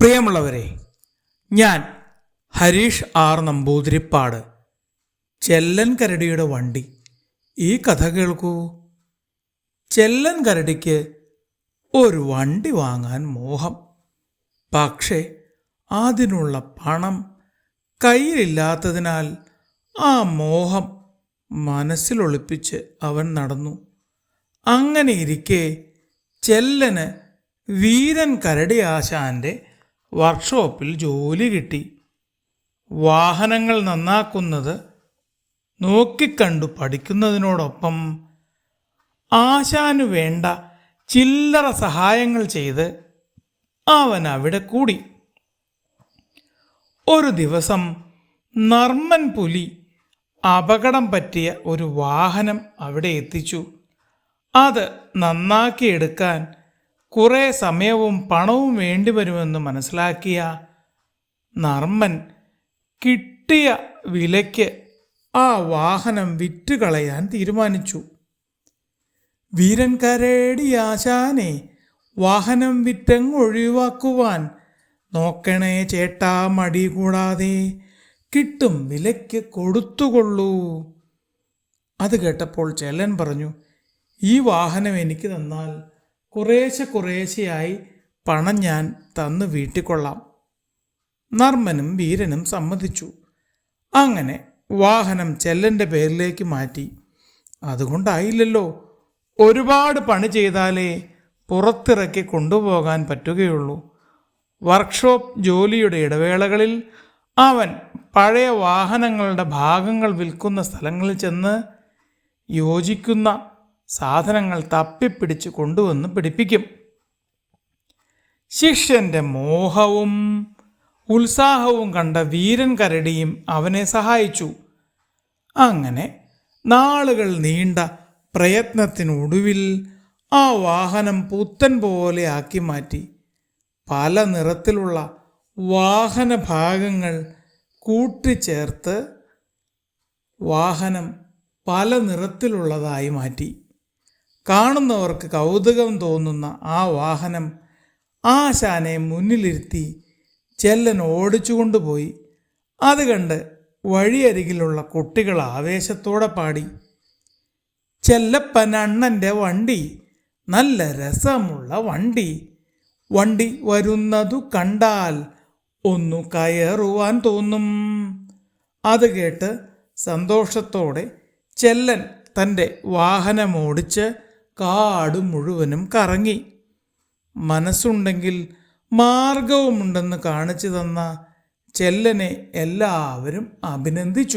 പ്രിയമുള്ളവരെ ഞാൻ ഹരീഷ് ആർ നമ്പൂതിരിപ്പാട് ചെല്ലൻ കരടിയുടെ വണ്ടി. ഈ കഥ കേൾക്കൂ. ചെല്ലൻ കരടിക്ക് ഒരു വണ്ടി വാങ്ങാൻ മോഹം. പക്ഷേ അതിനുള്ള പണം കയ്യിലില്ലാത്തതിനാൽ ആ മോഹം മനസ്സിലൊളിപ്പിച്ച് അവൻ നടന്നു. അങ്ങനെ ഇരിക്കെ ചെല്ലന് വീരൻ കരടിയാശാന്റെ വർക്ക്ഷോപ്പിൽ ജോലി കിട്ടി. വാഹനങ്ങൾ നന്നാക്കുന്നത് നോക്കിക്കണ്ടു പഠിക്കുന്നതിനോടൊപ്പം ആശാനു വേണ്ട ചില്ലറ സഹായങ്ങൾ ചെയ്ത് അവൻ അവിടെ കൂടി. ഒരു ദിവസം നർമ്മൻ പുലി അപകടം പറ്റിയ ഒരു വാഹനം അവിടെ എത്തിച്ചു. അത് നന്നാക്കിയെടുക്കാൻ കുറേ സമയവും പണവും വേണ്ടിവരുമെന്ന് മനസ്സിലാക്കിയ നർമ്മൻ കിട്ടിയ വിലയ്ക്ക് ആ വാഹനം വിറ്റുകളയാൻ തീരുമാനിച്ചു. വീരൻ കരേടി ആശാനെ വാഹനം വിറ്റങ്ങൊഴിവാക്കുവാൻ നോക്കണേ ചേട്ടാ മടി കൂടാതെ കിട്ടും വിലയ്ക്ക് കൊടുത്തുകൊള്ളൂ. അത് കേട്ടപ്പോൾ ചെല്ലൻ പറഞ്ഞു ഈ വാഹനം എനിക്ക് തന്നാൽ കുറേശ്ശെ കുറേശ്ശെയായി പണം ഞാൻ തന്നു വീട്ടിക്കൊള്ളാം. നർമ്മനും വീരനും സമ്മതിച്ചു. അങ്ങനെ വാഹനം ചെല്ലന്റെ പേരിലേക്ക് മാറ്റി. അതുകൊണ്ടായില്ലല്ലോ. ഒരുപാട് പണി ചെയ്താലേ പുറത്തിറക്കി കൊണ്ടുപോകാൻ പറ്റുകയുള്ളൂ. വർക്ക്ഷോപ്പ് ജോലിയുടെ ഇടവേളകളിൽ അവൻ പഴയ വാഹനങ്ങളുടെ ഭാഗങ്ങൾ വിൽക്കുന്ന സ്ഥലങ്ങളിൽ ചെന്ന് യോജിക്കുന്ന സാധനങ്ങൾ തപ്പിപ്പിടിച്ച് കൊണ്ടുവന്ന് പിടിപ്പിക്കും. ശിഷ്യന്റെ മോഹവും ഉത്സാഹവും കണ്ട വീരൻ കരടിയും അവനെ സഹായിച്ചു. അങ്ങനെ നാളുകൾ നീണ്ട പ്രയത്നത്തിനൊടുവിൽ ആ വാഹനം പുത്തൻ പോലെ ആക്കി മാറ്റി. പല നിറത്തിലുള്ള വാഹന ഭാഗങ്ങൾ കൂട്ടിച്ചേർത്ത് വാഹനം പല നിറത്തിലുള്ളതായി മാറ്റി. കാണുന്നവർക്ക് കൗതുകം തോന്നുന്ന ആ വാഹനം ആശാനെ മുന്നിലിരുത്തി ചെല്ലൻ ഓടിച്ചു കൊണ്ടുപോയി അത് കണ്ട് വഴിയരികിലുള്ള കുട്ടികൾ ആവേശത്തോടെ പാടി ചെല്ലപ്പൻ അണ്ണന്റെ വണ്ടി നല്ല രസമുള്ള വണ്ടി വണ്ടി വരുന്നതു കണ്ടാൽ ഒന്നു കയറുവാൻ തോന്നും അത് കേട്ട് സന്തോഷത്തോടെ ചെല്ലൻ തന്റെ വാഹനമോടിച്ച് കാട് മുഴുവനും കറങ്ങി. മനസ്സുണ്ടെങ്കിൽ മാർഗവുമുണ്ടെന്ന് കാണിച്ചു തന്ന ചെല്ലനെ എല്ലാവരും അഭിനന്ദിച്ചു.